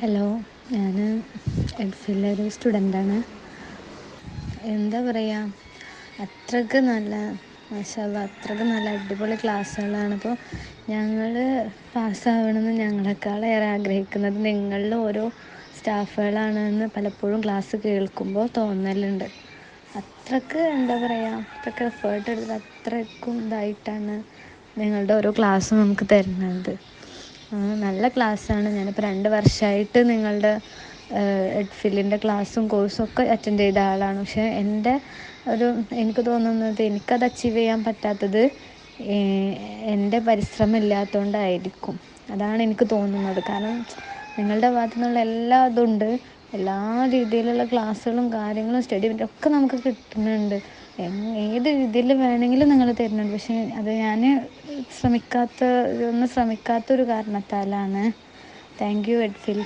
Hello ഞാൻ എഡ്ഫിലെ ഒരു സ്റ്റുഡന്റാണ്. എന്താ പറയുക അത്രയ്ക്ക് നല്ല മാഷാ അത്രയ്ക്ക് നല്ല അടിപൊളി ക്ലാസ്സുകളാണ്. ഇപ്പോൾ ഞങ്ങൾ പാസ്സാവണമെന്ന് ഞങ്ങളെക്കാളേറെ ആഗ്രഹിക്കുന്നത് നിങ്ങളിൽ ഓരോ സ്റ്റാഫുകളാണെന്ന് പലപ്പോഴും ക്ലാസ് കേൾക്കുമ്പോൾ തോന്നലുണ്ട്. അത്രയ്ക്ക് എന്താ പറയുക അത്രയ്ക്ക് എഫേർട്ട് എടുത്ത് അത്രക്കും ഇതായിട്ടാണ് നിങ്ങളുടെ ഓരോ ക്ലാസ്സും നമുക്ക് തരുന്നത്. നല്ല ക്ലാസ്സാണ്. ഞാനിപ്പോൾ രണ്ട് വർഷമായിട്ട് നിങ്ങളുടെ എഡ്ഫിലിന്റെ ക്ലാസ്സും കോഴ്സും ഒക്കെ അറ്റൻഡ് ചെയ്ത ആളാണ്. പക്ഷേ എന്റെ ഒരു എനിക്ക് തോന്നുന്നത് എനിക്കത് അച്ചീവ് ചെയ്യാൻ പറ്റാത്തത് എന്റെ പരിശ്രമം ഇല്ലാത്തതുകൊണ്ടായിരിക്കും അതാണ് എനിക്ക് തോന്നുന്നത്. കാരണം നിങ്ങളുടെ ഭാഗത്തു നിന്നുള്ള എല്ലാ ഇതുണ്ട്. എല്ലാ രീതിയിലുള്ള ക്ലാസ്സുകളും കാര്യങ്ങളും സ്റ്റഡി ഒക്കെ നമുക്ക് കിട്ടുന്നുണ്ട്. ഏത് രീതിയിൽ വേണമെങ്കിലും നിങ്ങൾ തരുന്നുണ്ട്. പക്ഷേ അത് ഞാൻ ശ്രമിക്കാത്ത ഒന്ന് ശ്രമിക്കാത്തൊരു കാരണത്താലാണ്. Thank you എഡ്ഫിൽ